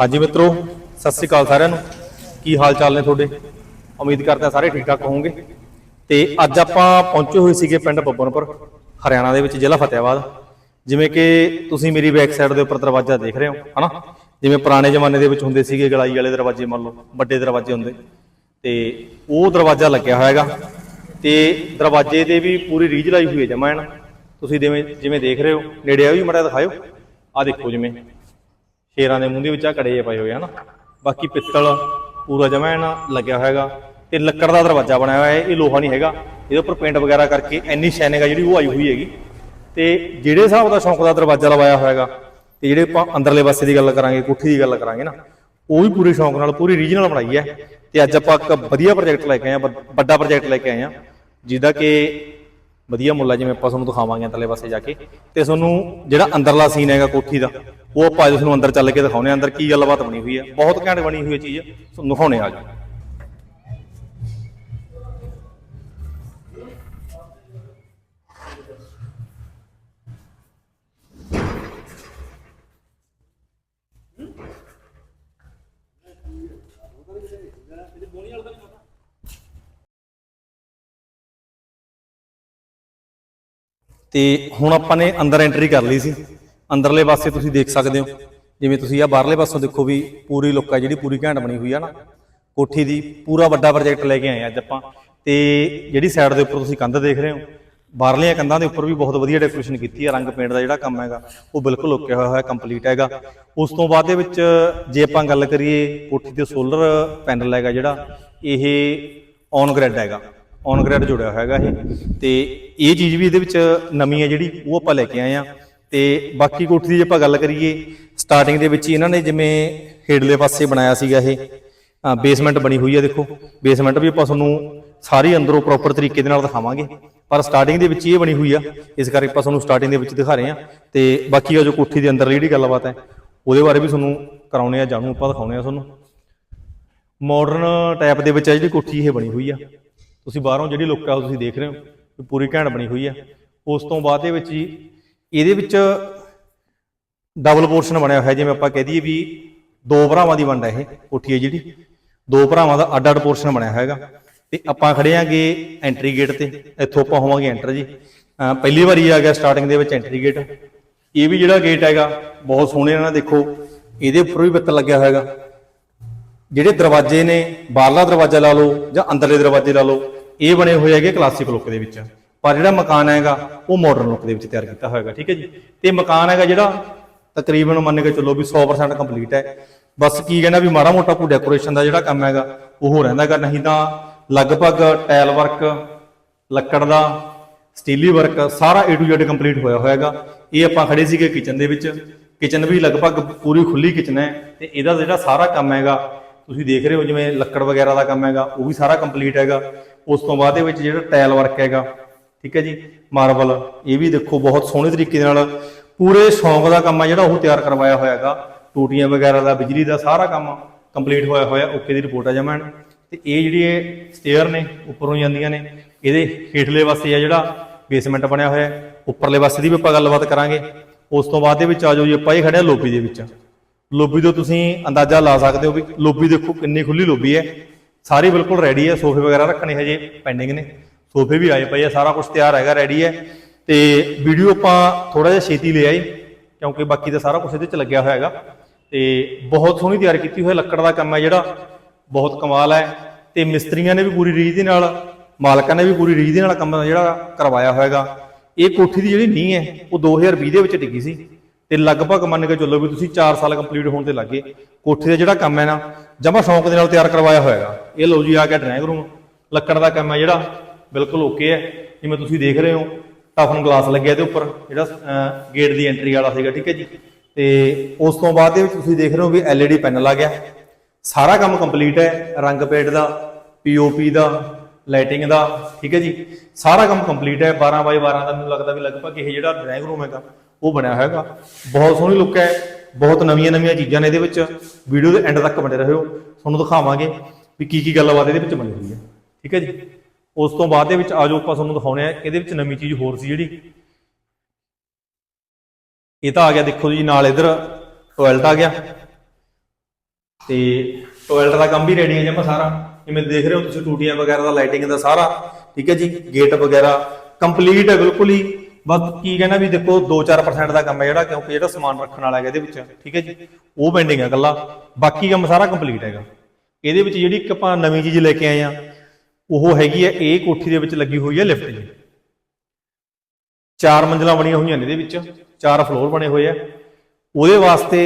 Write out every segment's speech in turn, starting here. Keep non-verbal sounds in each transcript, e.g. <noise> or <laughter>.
ਹਾਂਜੀ ਮਿੱਤਰੋ, ਸਤਿ ਸ੍ਰੀ ਅਕਾਲ ਸਾਰਿਆਂ ਨੂੰ। ਕੀ ਹਾਲ ਚਾਲ ਨੇ ਤੁਹਾਡੇ? ਉਮੀਦ ਕਰਦੇ ਸਾਰੇ ਠੀਕ ਠਾਕ ਹੋਵੋਗੇ। ਤੇ ਅੱਜ ਆਪਾਂ ਪਹੁੰਚੇ ਹੋਏ ਸੀਗੇ ਪਿੰਡ ਬੱਬਨਪੁਰ, ਹਰਿਆਣਾ ਦੇ ਵਿੱਚ ਜ਼ਿਲ੍ਹਾ ਫਤਿਆਬਾਦ। ਜਿਵੇਂ ਕਿ ਤੁਸੀਂ ਮੇਰੀ ਬੈਕ ਸਾਈਡ ਦੇ ਉੱਪਰ ਦਰਵਾਜ਼ਾ ਦੇਖ ਰਹੇ ਹੋ, ਹਨਾ? ਜਿਵੇਂ ਪੁਰਾਣੇ ਜ਼ਮਾਨੇ ਦੇ ਵਿੱਚ ਹੁੰਦੇ ਸੀਗੇ ਗਲਾਈ ਵਾਲੇ ਦਰਵਾਜ਼ੇ, ਮੰਨ ਲਓ, ਵੱਡੇ ਦਰਵਾਜ਼ੇ ਹੁੰਦੇ। ਤੇ ਉਹ ਦਰਵਾਜ਼ਾ ਲੱਗਿਆ ਹੋਇਆ ਹੈਗਾ। ਤੇ ਦਰਵਾਜ਼ੇ ਦੇ ਵੀ ਪੂਰੀ ਰੀਝ ਲਾਈ ਹੋਈ ਹੈ ਜਮਾਂ ਐਨ ਤੁਸੀਂ ਜਿਵੇਂ ਜਿਵੇਂ ਦੇਖ ਰਹੇ ਹੋ, ਨੇੜੇ ਆ ਵੀ ਮੜਾ ਦਿਖਾਇਓ। ਆ ਦੇਖੋ ਜਿਵੇਂ। ਸ਼ੇਰਾਂ ਦੇ ਮੂੰਹ ਦੇ ਵਿੱਚ ਆ ਕੜੇ ਜਿਹੇ ਪਏ ਹੋਏ ਹਨ ਬਾਕੀ ਪਿੱਤਲ, ਪੂਰਾ ਜਮਾ ਐਨ ਲੱਗਿਆ ਹੋਇਆਗਾ ਤੇ ਲੱਕੜ ਦਾ ਦਰਵਾਜ਼ਾ ਬਣਾਇਆ ਹੋਇਆ ਹੈ ਇਹ ਲੋਹਾ ਨਹੀਂ ਹੈਗਾ। ਇਹਦੇ ਉੱਪਰ ਪੇਂਟ ਵਗੈਰਾ ਕਰਕੇ ਇੰਨੀ ਸ਼ਾਈਨਿੰਗ ਆ ਜਿਹੜੀ ਉਹ ਆਈ ਹੋਈ ਹੈਗੀ। ਤੇ ਜਿਹੜੇ ਹਿਸਾਬ ਦਾ ਸ਼ੌਂਕ ਦਾ ਦਰਵਾਜ਼ਾ ਲਵਾਇਆ ਹੋਇਆਗਾ, ਤੇ ਜਿਹੜੇ ਆਪਾਂ ਅੰਦਰਲੇ ਪਾਸੇ ਦੀ ਗੱਲ ਕਰਾਂਗੇ, ਕੋਠੀ ਦੀ ਗੱਲ ਕਰਾਂਗੇ ਨਾ, ਉਹ ਵੀ ਪੂਰੇ ਸ਼ੌਂਕ ਨਾਲ, ਪੂਰੀ ਰੀਜਨਲ ਬਣਾਈ ਹੈ। ਤੇ ਅੱਜ ਆਪਾਂ ਇੱਕ ਵਧੀਆ ਪ੍ਰੋਜੈਕਟ ਲੈ ਕੇ ਆਏ ਆ ਵੱਡਾ ਪ੍ਰੋਜੈਕਟ ਲੈ ਕੇ ਆਏ ਆ ਜਿਹਦਾ ਕਿ ਵਧੀਆ ਮੁੱਲ ਹੈ ਜਿਵੇਂ ਆਪਾਂ ਤੁਹਾਨੂੰ ਦਿਖਾਵਾਂਗੇ ਅੰਦਰਲੇ ਪਾਸੇ ਜਾ ਕੇ। ਤੇ ਤੁਹਾਨੂੰ ਜਿਹੜਾ ਅੰਦਰਲਾ ਸੀਨ ਹੈਗਾ ਕੋਠੀ ਦਾ, ਉਹ ਆਪਾਂ ਅੱਜ ਤੁਹਾਨੂੰ ਅੰਦਰ ਚੱਲ ਕੇ ਦਿਖਾਉਣੇ ਆ। ਅੰਦਰ ਕੀ ਗੱਲਬਾਤ ਬਣੀ ਹੋਈ ਹੈ ਬਹੁਤ ਘੈਂਟ ਬਣੀ ਹੋਈ ਹੈ ਚੀਜ਼। ਤੁਹਾਨੂੰ ਦਿਖਾਉਣੇ ਆ ਜਾਓ ਤੇ ਹੁਣ ਆਪਾਂ ਨੇ ਅੰਦਰ ਐਂਟਰੀ ਕਰ ਲਈ ਸੀ। ਅੰਦਰਲੇ ਪਾਸੇ ਤੁਸੀਂ ਦੇਖ ਸਕਦੇ ਹੋ। ਜਿਵੇਂ ਤੁਸੀਂ ਆ ਬਾਹਰਲੇ ਪਾਸੋਂ ਦੇਖੋ ਵੀ ਪੂਰੀ ਲੁੱਕ ਆ ਜਿਹੜੀ, ਪੂਰੀ ਘੈਂਟ ਬਣੀ ਹੋਈ ਆ ਨਾ। ਕੋਠੀ ਦੀ ਪੂਰਾ ਵੱਡਾ ਪ੍ਰੋਜੈਕਟ ਲੈ ਕੇ ਆਏ ਆ ਅੱਜ ਆਪਾਂ। ਤੇ ਜਿਹੜੀ ਸਾਈਡ ਦੇ ਉੱਪਰ ਤੁਸੀਂ ਕੰਧ ਦੇਖ ਰਹੇ ਹੋ, ਬਾਹਰਲੀਆਂ ਕੰਧਾਂ ਦੇ ਉੱਪਰ ਵੀ ਬਹੁਤ ਵਧੀਆ ਡੈਕੋਰੇਸ਼ਨ ਕੀਤੀ ਹੈ ਰੰਗ ਪੇਂਟ ਦਾ ਜਿਹੜਾ ਕੰਮ ਹੈਗਾ, ਉਹ ਬਿਲਕੁਲ ਓਕੇ ਹੋਇਆ ਹੋਇਆ ਕੰਪਲੀਟ ਹੈਗਾ। ਉਸ ਤੋਂ ਬਾਅਦ ਦੇ ਵਿੱਚ ਜੇ ਆਪਾਂ ਗੱਲ ਕਰੀਏ ਕੋਠੀ ਤੇ ਸੋਲਰ ਪੈਨਲ ਹੈਗਾ ਜਿਹੜਾ, ਇਹ ਔਨ ਗ੍ਰਿਡ ਹੈਗਾ। ਔਨ ਗ੍ਰੈਡ ਜੁੜਿਆ ਹੋਇਆ ਹੈਗਾ ਇਹ। ਤੇ ਇਹ ਚੀਜ਼ ਵੀ ਇਹਦੇ ਵਿੱਚ ਨਵੀਂ ਹੈ ਜਿਹੜੀ, ਉਹ ਆਪਾਂ ਲੈ ਕੇ ਆਏ ਆ ਤੇ ਬਾਕੀ ਕੋਠੀ ਦੀ ਜੇ ਆਪਾਂ ਗੱਲ ਕਰੀਏ ਸਟਾਰਟਿੰਗ ਦੇ ਵਿੱਚ ਇਹਨਾਂ ਨੇ ਜਿਵੇਂ ਹੇਡਲੇ ਪਾਸੇ ਬਣਾਇਆ ਸੀਗਾ ਇਹ। ਬੇਸਮੈਂਟ ਬਣੀ ਹੋਈ ਹੈ ਦੇਖੋ। ਬੇਸਮੈਂਟ ਵੀ ਆਪਾਂ ਤੁਹਾਨੂੰ ਸਾਰੀ ਅੰਦਰੋਂ ਪ੍ਰੋਪਰ ਤਰੀਕੇ ਦੇ ਨਾਲ ਦਿਖਾਵਾਂਗੇ। ਪਰ ਸਟਾਰਟਿੰਗ ਦੇ ਵਿੱਚ ਇਹ ਬਣੀ ਹੋਈ ਆ। ਇਸ ਕਰਕੇ ਆਪਾਂ ਤੁਹਾਨੂੰ ਸਟਾਰਟਿੰਗ ਦੇ ਵਿੱਚ ਦਿਖਾ ਰਹੇ ਆ ਤੇ ਬਾਕੀ ਆ ਜੋ ਕੋਠੀ ਦੇ ਅੰਦਰ ਜਿਹੜੀ ਗੱਲਬਾਤ ਹੈ, ਉਹਦੇ ਬਾਰੇ ਵੀ ਤੁਹਾਨੂੰ ਕਰਾਉਣੇ ਆ, ਜਾਣੂ ਆਪਾਂ ਦਿਖਾਉਣੇ ਆ ਤੁਹਾਨੂੰ। ਮਾਡਰਨ ਟਾਈਪ ਦੇ ਵਿੱਚ ਆ ਜਿਹੜੀ ਕੋਠੀ ਇਹ ਬਣੀ ਹੋਈ ਆ। ਤੁਸੀਂ ਬਾਹਰੋਂ ਜਿਹੜੀ ਲੁੱਕ ਆ ਤੁਸੀਂ ਦੇਖ ਰਹੇ ਹੋ, ਵੀ ਪੂਰੀ ਘੈਂਟ ਬਣੀ ਹੋਈ ਆ। ਉਸ ਤੋਂ ਬਾਅਦ ਦੇ ਵਿੱਚ ਜੀ, ਇਹਦੇ ਵਿੱਚ ਡਬਲ ਪੋਰਸ਼ਨ ਬਣਿਆ ਹੋਇਆ, ਜਿਵੇਂ ਆਪਾਂ ਕਹਿ ਦਈਏ ਵੀ ਦੋ ਭਰਾਵਾਂ ਦੀ ਵੰਡ ਹੈ ਇਹ, ਕੋਠੀ ਹੈ ਜਿਹੜੀ। ਦੋ ਭਰਾਵਾਂ ਦਾ ਅੱਡ ਅੱਡ ਪੋਰਸ਼ਨ ਬਣਿਆ ਹੋਇਆ ਹੈਗਾ। ਤੇ ਆਪਾਂ ਖੜੇ ਆਂਗੇ ਐਂਟਰੀ ਗੇਟ ਤੇ, ਇੱਥੋਂ ਆਪਾਂ ਹੋਵਾਂਗੇ ਐਂਟਰ ਜੀ। ਪਹਿਲੀ ਵਾਰੀ ਆ ਗਿਆ ਸਟਾਰਟਿੰਗ ਦੇ ਵਿੱਚ ਐਂਟਰੀ ਗੇਟ ਇਹ ਵੀ ਜਿਹੜਾ ਗੇਟ ਹੈਗਾ, ਬਹੁਤ ਸੋਹਣੇ ਨਾਲ ਦੇਖੋ। ਇਹਦੇ ਉੱਪਰ ਵੀ ਪਿੱਤਲ ਲੱਗਿਆ ਹੋਇਆ ਹੈਗਾ। ਜਿਹੜੇ ਦਰਵਾਜ਼ੇ ਨੇ, ਬਾਹਰਲਾ ਦਰਵਾਜ਼ਾ ਲਾ ਲਓ ਜਾਂ ਅੰਦਰਲੇ ਦਰਵਾਜ਼ੇ ਲਾ ਲਓ, ਇਹ ਬਣੇ ਹੋਏ ਹੈਗੇ ਕਲਾਸਿਕ ਲੁੱਕ ਦੇ ਵਿੱਚ। ਪਰ ਜਿਹੜਾ ਮਕਾਨ ਹੈਗਾ, ਉਹ ਮਾਡਰਨ ਲੁੱਕ ਦੇ ਵਿੱਚ ਤਿਆਰ ਕੀਤਾ ਹੋਇਆ ਹੈਗਾ, ਠੀਕ ਹੈ ਜੀ? ਤੇ ਮਕਾਨ ਹੈਗਾ ਜਿਹੜਾ ਤਕਰੀਬਨ ਮੰਨ ਕੇ ਚੱਲੋ ਵੀ 100% ਕੰਪਲੀਟ ਹੈ। ਬਸ ਕੀ ਕਹਿੰਦਾ ਵੀ ਮਾੜਾ ਮੋਟਾ ਕੋਈ ਡੈਕੋਰੇਸ਼ਨ ਦਾ ਜਿਹੜਾ ਕੰਮ ਹੈਗਾ, ਉਹ ਰਹਿੰਦਾ ਹੈਗਾ। ਨਹੀਂ ਤਾਂ ਲਗਭਗ ਟਾਇਲ ਵਰਕ ਲੱਕੜ ਦਾ ਸਟੀਲੀ ਵਰਕ ਸਾਰਾ A to Z ਕੰਪਲੀਟ ਹੋਇਆ ਹੋਇਆ ਹੈਗਾ। ਇਹ ਆਪਾਂ ਖੜੇ ਸੀਗੇ ਕਿਚਨ ਦੇ ਵਿੱਚ। ਕਿਚਨ ਵੀ ਲਗਭਗ ਪੂਰੀ ਖੁੱਲੀ ਕਿਚਨ ਹੈ। ਤੇ ਇਹਦਾ ਜਿਹੜਾ ਸਾਰਾ ਕੰਮ ਹੈਗਾ ਤੁਸੀਂ ਦੇਖ ਰਹੇ ਹੋ ਜਿਵੇਂ ਲੱਕੜ ਵਗੈਰਾ ਦਾ ਕੰਮ ਹੈਗਾ, ਉਹ ਵੀ ਸਾਰਾ ਕੰਪਲੀਟ ਹੈਗਾ। ਉਸ ਤੋਂ ਬਾਅਦ ਦੇ ਵਿੱਚ ਜਿਹੜਾ ਟਾਇਲ ਵਰਕ ਹੈਗਾ, ਠੀਕ ਹੈ ਜੀ ਮਾਰਬਲ ਇਹ ਵੀ ਦੇਖੋ ਬਹੁਤ ਸੋਹਣੇ ਤਰੀਕੇ ਨਾਲ ਪੂਰੇ ਸ਼ੌਂਕ ਦਾ ਕੰਮ ਆ ਜਿਹੜਾ ਉਹ ਤਿਆਰ ਕਰਵਾਇਆ ਹੋਇਆ ਹੈਗਾ। ਟੂਟੀਆਂ ਵਗੈਰਾ ਦਾ, ਬਿਜਲੀ ਦਾ ਸਾਰਾ ਕੰਮ ਕੰਪਲੀਟ ਹੋਇਆ ਹੋਇਆ, ਓਕੇ ਦੀ ਰਿਪੋਰਟ ਆ ਜਮੈਣ ਤੇ ਇਹ ਜਿਹੜੀ ਇਹ ਸਟੇਅਰ ਨੇ, ਉੱਪਰੋਂ ਜਾਂਦੀਆਂ ਨੇ, ਇਹਦੇ ਹੇਠਲੇ ਪਾਸੇ ਆ ਜਿਹੜਾ ਬੇਸਮੈਂਟ ਬਣਿਆ ਹੋਇਆ ਉੱਪਰਲੇ ਪਾਸੇ ਦੀ ਵੀ ਆਪਾਂ ਗੱਲਬਾਤ ਕਰਾਂਗੇ। ਉਸ ਤੋਂ ਬਾਅਦ ਦੇ ਵਿੱਚ ਆ ਜਾਓ ਜੀ, ਆਪਾਂ ਇਹ ਖੜੇ ਆ ਲੋਬੀ ਦੇ ਵਿੱਚ। ਲੋਬੀ ਤੋਂ ਤੁਸੀਂ ਅੰਦਾਜ਼ਾ ਲਾ ਸਕਦੇ ਹੋ ਵੀ ਲੋਬੀ ਦੇਖੋ ਕਿੰਨੀ ਖੁੱਲੀ ਲੋਬੀ ਹੈ। ਸਾਰੀ ਬਿਲਕੁਲ ਰੈਡੀ ਹੈ, ਸੋਫੇ ਵਗੈਰਾ ਰੱਖਣੇ ਹਜੇ ਪੈਂਡਿੰਗ ਨੇ। ਸੋਫੇ ਵੀ ਆਏ ਪਏ ਆ, ਸਾਰਾ ਕੁਝ ਤਿਆਰ ਹੈਗਾ ਰੈਡੀ ਹੈ। ਤੇ ਵੀਡੀਓ ਆਪਾਂ ਥੋੜਾ ਜਿਹਾ ਛੇਤੀ ਲੈ ਆਏ, ਕਿਉਂਕਿ ਬਾਕੀ ਦਾ ਸਾਰਾ ਕੁਝ ਇਹਦੇ 'ਚ ਲੱਗਿਆ ਹੋਇਆ ਹੈਗਾ। ਤੇ ਬਹੁਤ ਸੋਹਣੀ ਤਿਆਰ ਕੀਤੀ ਹੋਈ ਲੱਕੜ ਦਾ ਕੰਮ ਹੈ ਜਿਹੜਾ, ਬਹੁਤ ਕਮਾਲ ਹੈ। ਤੇ ਮਿਸਤਰੀਆਂ ਨੇ ਵੀ ਪੂਰੀ ਰੀਝ ਦੇ ਨਾਲ, ਮਾਲਕਾਂ ਨੇ ਵੀ ਪੂਰੀ ਰੀਝ ਦੇ ਨਾਲ ਕੰਮ ਜਿਹੜਾ ਕਰਵਾਇਆ ਹੋਇਆਗਾ ਇਹ ਕੋਠੀ ਦੀ ਜਿਹੜੀ ਨੀਂਹ ਹੈ, ਉਹ 2020 ਦੇ ਵਿੱਚ ਡਿੱਗੀ ਸੀ। ਤੇ ਲਗਭਗ ਮੰਨ ਕੇ ਚੱਲੋ ਵੀ ਤੁਸੀਂ 4 ਸਾਲ ਕੰਪਲੀਟ ਹੋਣ ਤੇ ਲੱਗੇ। ਕੋਠੇ ਦਾ ਜਿਹੜਾ ਕੰਮ ਹੈ ਨਾ, ਜਮਾ ਸ਼ੌਂਕ ਦੇ ਨਾਲ ਤਿਆਰ ਕਰਵਾਇਆ ਹੋਇਆਗਾ ਇਹ ਲਓ ਜੀ, ਆ ਗਿਆ ਡਰਾਇੰਗ ਰੂਮ ਲੱਕੜ ਦਾ ਕੰਮ ਹੈ ਜਿਹੜਾ, ਬਿਲਕੁਲ ਓਕੇ ਹੈ। ਜਿਵੇਂ ਤੁਸੀਂ ਦੇਖ ਰਹੇ ਹੋ, ਟਫਨ ਗਲਾਸ ਲੱਗਿਆ ਇਹਦੇ ਉੱਪਰ, ਜਿਹੜਾ ਗੇਟ ਦੀ ਐਂਟਰੀ ਵਾਲਾ ਸੀਗਾ, ਠੀਕ ਹੈ ਜੀ। ਤੇ ਉਸ ਤੋਂ ਬਾਅਦ ਦੇ ਵਿੱਚ ਤੁਸੀਂ ਦੇਖ ਰਹੇ ਹੋ ਵੀ LED ਪੈਨਲ ਆ ਗਿਆ। ਸਾਰਾ ਕੰਮ ਕੰਪਲੀਟ ਹੈ, ਰੰਗ ਪੇਟ ਦਾ ਪੀਓਪੀ ਦਾ ਲਾਈਟਿੰਗ ਦਾ, ਠੀਕ ਹੈ ਜੀ। ਸਾਰਾ ਕੰਮ ਕੰਪਲੀਟ ਹੈ 12 ਬਾਈ 12 ਦਾ ਮੈਨੂੰ ਲੱਗਦਾ ਵੀ ਲਗਭਗ ਇਹ ਜਿਹੜਾ ਡਰਾਇੰਗ ਰੂਮ ਹੈਗਾ ਉਹ ਬਣਿਆ ਹੋਇਆ ਬਹੁਤ ਸੋਹਣੀ ਲੁੱਕ ਹੈ। ਬਹੁਤ ਨਵੀਆਂ ਨਵੀਆਂ ਚੀਜ਼ਾਂ ਨੇ ਇਹਦੇ ਵਿੱਚ। ਵੀਡੀਓ ਦੇ ਐਂਡ ਤੱਕ ਬਣੇ ਰਹੋ। ਤੁਹਾਨੂੰ ਦਿਖਾਵਾਂਗੇ ਵੀ ਕੀ ਕੀ ਗੱਲਬਾਤ ਇਹਦੇ ਵਿੱਚ ਬਣੀ ਹੋਈ ਹੈ। ਠੀਕ ਹੈ ਜੀ? ਉਸ ਤੋਂ ਬਾਅਦ ਦੇ ਵਿੱਚ ਆਜੋ ਆਪਾਂ ਤੁਹਾਨੂੰ ਦਿਖਾਉਣੇ ਆ ਇਹਦੇ ਵਿੱਚ ਨਵੀਂ ਚੀਜ਼ ਹੋਰ ਸੀ ਜਿਹੜੀ। ਇਹ ਤਾਂ ਆ ਗਿਆ, ਦੇਖੋ ਜੀ, ਨਾਲ ਇਧਰ ਟੋਇਲਟ ਆ ਗਿਆ। ਤੇ ਟੋਇਲਟ ਦਾ ਕੰਮ ਵੀ ਰੈਡੀ ਹੈ ਜਮਾ ਸਾਰਾ। ਜਿਵੇਂ ਦੇਖ ਰਹੇ ਹੋ ਤੁਸੀਂ ਟੂਟੀਆਂ ਵਗੈਰਾ ਦਾ ਲਾਈਟਿੰਗ ਦਾ ਸਾਰਾ। ਠੀਕ ਹੈ ਜੀ? ਗੇਟ ਵਗੈਰਾ ਕੰਪਲੀਟ ਹੈ, ਬਿਲਕੁਲ ਹੀ। ਬਸ ਕੀ ਕਹਿਣਾ ਵੀ ਦੇਖੋ 2-4% ਦਾ ਕੰਮ ਹੈ ਜਿਹੜਾ, ਕਿਉਂਕਿ ਜਿਹੜਾ ਸਮਾਨ ਰੱਖਣ ਵਾਲਾ ਹੈਗਾ ਇਹਦੇ ਵਿੱਚ, ਠੀਕ ਹੈ ਜੀ। ਉਹ ਪੈਂਡਿੰਗ ਹੈ ਇਕੱਲਾ। ਬਾਕੀ ਕੰਮ ਸਾਰਾ ਕੰਪਲੀਟ ਹੈਗਾ। ਇਹਦੇ ਵਿੱਚ ਜਿਹੜੀ ਇੱਕ ਆਪਾਂ ਨਵੀਂ ਚੀਜ਼ ਲੈ ਕੇ ਆਏ ਆ ਉਹ ਹੈਗੀ ਹੈ, ਇਹ ਕੋਠੀ ਦੇ ਵਿੱਚ ਲੱਗੀ ਹੋਈ ਹੈ ਲਿਫਟ ਜੀ। ਚਾਰ ਮੰਜ਼ਲਾਂ ਬਣੀਆਂ ਹੋਈਆਂ ਨੇ ਇਹਦੇ ਵਿੱਚ, ਚਾਰ ਫਲੋਰ ਬਣੇ ਹੋਏ ਆ। ਉਹਦੇ ਵਾਸਤੇ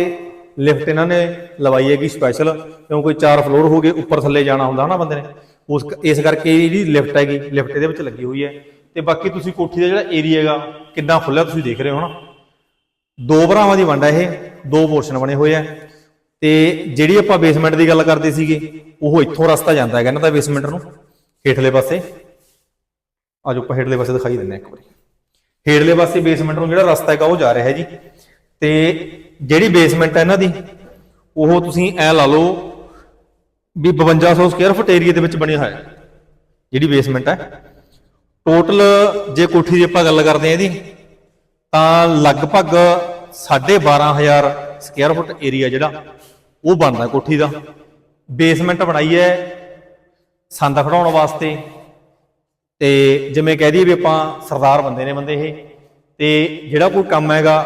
ਲਿਫਟ ਇਹਨਾਂ ਨੇ ਲਵਾਈ ਹੈਗੀ ਸਪੈਸ਼ਲ ਕਿਉਂਕਿ ਚਾਰ ਫਲੋਰ ਹੋ ਗਏ, ਉੱਪਰ ਥੱਲੇ ਜਾਣਾ ਹੁੰਦਾ ਨਾ ਬੰਦੇ ਨੇ। ਉਸ ਇਸ ਕਰਕੇ ਜਿਹੜੀ ਲਿਫਟ ਹੈਗੀ, ਲਿਫਟ ਇਹਦੇ ਵਿੱਚ ਲੱਗੀ ਹੋਈ ਹੈ। ਤੇ ਬਾਕੀ ਤੁਸੀਂ ਕੋਠੀ ਦਾ ਜਿਹੜਾ ਏਰੀਆ ਹੈਗਾ, ਕਿੰਨਾ ਖੁੱਲਿਆ ਤੁਸੀਂ ਦੇਖ ਰਹੇ ਹੋ ਨਾ ਦੋ ਭਰਾਵਾਂ ਦੀ ਵੰਡ ਹੈ ਇਹ, ਦੋ ਪੋਰਸ਼ਨ ਬਣੇ ਹੋਏ ਆ। ਤੇ ਜਿਹੜੀ ਆਪਾਂ ਬੇਸਮੈਂਟ ਦੀ ਗੱਲ ਕਰਦੇ ਸੀਗੇ, ਉਹ ਇੱਥੋਂ ਰਸਤਾ ਜਾਂਦਾ ਹੈਗਾ ਇਹਨਾਂ ਦਾ ਬੇਸਮੈਂਟ ਨੂੰ, ਹੇਠਲੇ ਪਾਸੇ। ਆਜੋ ਆਪਾਂ ਹੇਠਲੇ ਪਾਸੇ ਦਿਖਾਈ ਦਿੰਦੇ ਹਾਂ ਇੱਕ ਵਾਰੀ। ਹੇਠਲੇ ਪਾਸੇ ਬੇਸਮੈਂਟ ਨੂੰ ਜਿਹੜਾ ਰਸਤਾ ਹੈਗਾ, ਉਹ ਜਾ ਰਿਹਾ ਹੈ ਜੀ। ਤੇ ਜਿਹੜੀ ਬੇਸਮੈਂਟ ਹੈ ਇਹਨਾਂ ਦੀ, ਉਹ ਤੁਸੀਂ ਐ ਲਾ ਲਓ ਵੀ 5200 ਸਕੁਅਰ ਫੁੱਟ ਏਰੀਆ ਦੇ ਵਿੱਚ ਬਣਿਆ ਹੋਇਆ। ਜਿਹੜੀ ਬੇਸਮੈਂਟ ਹੈ ਟੋਟਲ ਜੇ ਕੋਠੀ ਦੀ ਆਪਾਂ ਗੱਲ ਕਰਦੇ ਹਾਂ ਇਹਦੀ, ਤਾਂ ਲਗਭਗ 12500 ਸਕੁਅਰ ਫੁੱਟ ਏਰੀਆ ਜਿਹੜਾ, ਉਹ ਬਣਦਾ ਕੋਠੀ ਦਾ। ਬੇਸਮੈਂਟ ਬਣਾਈ ਹੈ, ਸੰਦ ਖੜਾਉਣ ਵਾਸਤੇ। ਤੇ ਜਿਵੇਂ ਕਹਿ ਦਈਏ ਵੀ ਆਪਾਂ ਸਰਦਾਰ ਬੰਦੇ ਨੇ ਬੰਦੇ ਇਹ। ਤੇ ਜਿਹੜਾ ਕੋਈ ਕੰਮ ਹੈਗਾ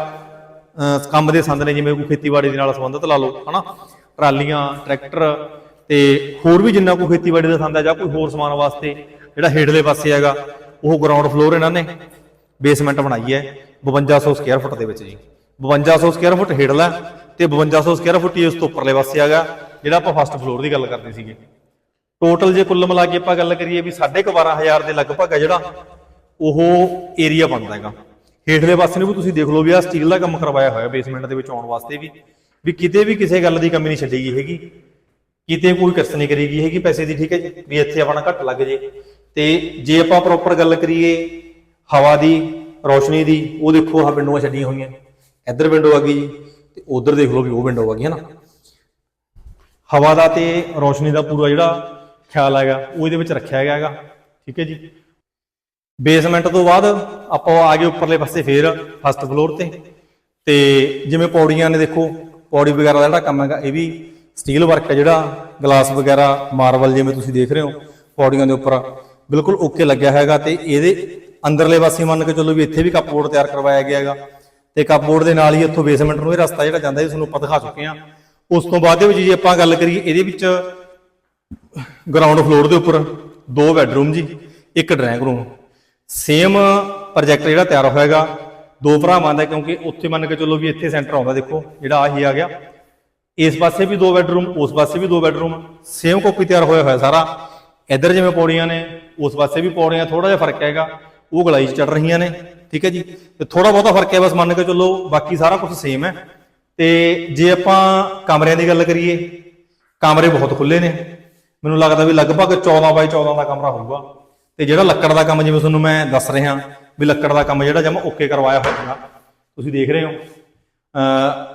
ਕੰਮ ਦੇ ਸੰਦ ਨੇ, ਜਿਵੇਂ ਕੋਈ ਖੇਤੀਬਾੜੀ ਦੇ ਨਾਲ ਸੰਬੰਧਿਤ ਲਾ ਲਓ, ਹਨਾ? ਟਰਾਲੀਆਂ, ਟਰੈਕਟਰ ਤੇ ਹੋਰ ਵੀ ਜਿੰਨਾ ਕੋਈ ਖੇਤੀਬਾੜੀ ਦਾ ਸੰਦ ਹੈ ਜਾਂ ਕੋਈ ਹੋਰ ਸਮਾਨ ਵਾਸਤੇ, ਜਿਹੜਾ ਹੇਠਲੇ ਪਾਸੇ ਹੈਗਾ ਉਹ ਗਰਾਊਂਡ ਫਲੋਰ ਇਹਨਾਂ ਨੇ। ਬੇਸਮੈਂਟ ਬਣਾਈ ਹੈ। 5200 ਸਕੁਅਰ ਫੁੱਟ ਦੇ ਵਿੱਚ ਜੀ। 5200 ਸਕੁਅਰ ਫੁੱਟ ਹੇਠਲਾ ਤੇ 5200 ਸਕੁਅਰ ਫੁੱਟ ਹੀ ਉਸ ਤੋਂ ਉੱਪਰਲੇ ਪਾਸੇ ਹੈਗਾ, ਜਿਹੜਾ ਆਪਾਂ ਫਸਟ ਫਲੋਰ ਦੀ ਗੱਲ ਕਰਦੇ ਸੀਗੇ। ਟੋਟਲ ਜੇ ਕੁੱਲ ਮਿਲਾ ਕੇ ਆਪਾਂ ਗੱਲ ਕਰੀਏ ਵੀ 12500 ਦੇ ਲਗਭਗ ਹੈ ਜਿਹੜਾ, ਉਹ ਏਰੀਆ ਬਣਦਾ ਹੈਗਾ। ਹੇਠਲੇ ਪਾਸੇ ਨੂੰ ਵੀ ਤੁਸੀਂ ਦੇਖ ਲਓ ਵੀ ਆ ਸਟੀਲ ਦਾ ਕੰਮ ਕਰਵਾਇਆ ਹੋਇਆ ਬੇਸਮੈਂਟ ਦੇ ਵਿੱਚ ਆਉਣ ਵਾਸਤੇ ਵੀ। ਵੀ ਕਿਤੇ ਵੀ ਕਿਸੇ ਗੱਲ ਦੀ ਕਮੀ ਨਹੀਂ ਛੱਡੀ ਗਈ ਹੈਗੀ। ਕਿਤੇ ਕੋਈ ਕਿਰਤ ਨਹੀਂ ਕਰੀ ਗਈ ਹੈਗੀ ਪੈਸੇ ਦੀ, ਠੀਕ ਹੈ ਜੀ। ਵੀ ਇੱਥੇ ਆਪਣਾ ਘੱਟ ਲੱਗ ਜੇ। ਤੇ ਜੇ ਆਪਾਂ ਪ੍ਰੋਪਰ ਗੱਲ ਕਰੀਏ ਹਵਾ ਦੀ, ਰੋਸ਼ਨੀ ਦੀ, ਉਹ ਦੇਖੋ ਆਹ ਵਿੰਡੋਆਂ ਛੱਡੀਆਂ ਹੋਈਆਂ। ਇੱਧਰ ਵਿੰਡੋ ਆ ਗਈ ਜੀ ਤੇ ਉਧਰ ਦੇਖ ਲਓ ਵੀ ਉਹ ਵਿੰਡੋ ਆ ਗਈ ਹੈ ਨਾ ਹਵਾ ਦਾ ਤੇ ਰੋਸ਼ਨੀ ਦਾ ਪੂਰਾ ਜਿਹੜਾ ਖਿਆਲ ਹੈਗਾ, ਉਹ ਇਹਦੇ ਵਿੱਚ ਰੱਖਿਆ ਗਿਆ ਹੈਗਾ, ਠੀਕ ਹੈ ਜੀ? ਬੇਸਮੈਂਟ ਤੋਂ ਬਾਅਦ ਆਪਾਂ ਆ ਗਏ ਉੱਪਰਲੇ ਪਾਸੇ ਫੇਰ ਫਸਟ ਫਲੋਰ ਤੇ। ਤੇ ਜਿਵੇਂ ਪੌੜੀਆਂ ਨੇ ਦੇਖੋ, ਪੌੜੀ ਵਗੈਰਾ ਦਾ ਜਿਹੜਾ ਕੰਮ ਹੈਗਾ, ਇਹ ਵੀ ਸਟੀਲ ਵਰਕ ਹੈ ਜਿਹੜਾ ਗਲਾਸ ਵਗੈਰਾ ਮਾਰਬਲ ਜਿਵੇਂ ਤੁਸੀਂ ਦੇਖ ਰਹੇ ਹੋ, ਪੌੜੀਆਂ ਦੇ ਉੱਪਰ। ਬਿਲਕੁਲ ਓਕੇ ਲੱਗਿਆ ਹੈਗਾ ਤੇ ਇਹਦੇ ਅੰਦਰਲੇ ਪਾਸੇ ਮੰਨ ਕੇ ਚੱਲੋ ਵੀ ਇੱਥੇ ਵੀ ਕੱਪਬੋਰਡ ਤਿਆਰ ਕਰਵਾਇਆ ਗਿਆ ਹੈਗਾ। ਤੇ ਕੱਪਬੋਰਡ ਦੇ ਨਾਲ ਹੀ ਇੱਥੋਂ ਬੇਸਮੈਂਟ ਨੂੰ ਇਹ ਰਸਤਾ ਜਿਹੜਾ ਜਾਂਦਾ ਇਹ ਤੁਹਾਨੂੰ ਆਪਾਂ ਦਿਖਾ ਚੁੱਕੇ ਹਾਂ। ਉਸ ਤੋਂ ਬਾਅਦ ਦੇ ਵਿੱਚ ਜੇ ਆਪਾਂ ਗੱਲ ਕਰੀਏ ਇਹਦੇ ਵਿੱਚ ਗਰਾਊਂਡ ਫਲੋਰ ਦੇ ਉੱਪਰ ਦੋ ਬੈੱਡਰੂਮ ਜੀ, ਇੱਕ ਡਰਾਇੰਗ ਰੂਮ ਸੇਮ ਪ੍ਰੋਜੈਕਟ ਜਿਹੜਾ ਤਿਆਰ ਹੋਇਆਗਾ ਦੋ ਭਰਾਵਾਂ ਦਾ ਕਿਉਂਕਿ ਉੱਥੇ ਮੰਨ ਕੇ ਚੱਲੋ ਵੀ ਇੱਥੇ ਸੈਂਟਰ ਆਉਂਦਾ ਦੇਖੋ, ਜਿਹੜਾ ਆਹੀ ਆ ਗਿਆ। ਇਸ ਪਾਸੇ ਵੀ ਦੋ ਬੈੱਡਰੂਮ ਉਸ ਪਾਸੇ ਵੀ ਦੋ ਬੈੱਡਰੂਮ ਸੇਮ ਕਾਪੀ ਤਿਆਰ ਹੋਇਆ ਹੋਇਆ ਸਾਰਾ। ਇੱਧਰ ਜਿਵੇਂ ਪੌੜੀਆਂ ਨੇ, ਉਸ ਪਾਸੇ ਵੀ ਪੌੜੀਆਂ ਥੋੜਾ ਜਿਹਾ ਫ਼ਰਕ ਹੈਗਾ। ਉਹ ਗਲਾਈ 'ਚ ਚੜ ਰਹੀਆਂ ਨੇ, ਠੀਕ ਹੈ ਜੀ? ਤੇ ਥੋੜਾ ਬਹੁਤਾ ਫ਼ਰਕ ਹੈ, ਬਸ ਮੰਨ ਕੇ ਚੱਲੋ, ਬਾਕੀ ਸਾਰਾ ਕੁਝ ਸੇਮ ਹੈ। ਤੇ ਜੇ ਆਪਾਂ ਕਮਰਿਆਂ ਦੀ ਗੱਲ ਕਰੀਏ, ਕਮਰੇ ਬਹੁਤ ਖੁੱਲੇ ਨੇ। ਮੈਨੂੰ ਲੱਗਦਾ ਵੀ ਲਗਭਗ 14 ਬਾਈ 14 ਦਾ ਕਮਰਾ ਹੋਊਗਾ। ਤੇ ਜਿਹੜਾ ਲੱਕੜ ਦਾ ਕੰਮ, ਜਿਵੇਂ ਤੁਹਾਨੂੰ ਮੈਂ ਦੱਸ ਰਿਹਾ, ਵੀ ਲੱਕੜ ਦਾ ਕੰਮ ਜਿਹੜਾ, ਜਮਾ ਓਕੇ ਕਰਵਾਇਆ ਹੋਇਆ ਤੁਸੀਂ ਦੇਖ ਰਹੇ ਹੋ। ਅ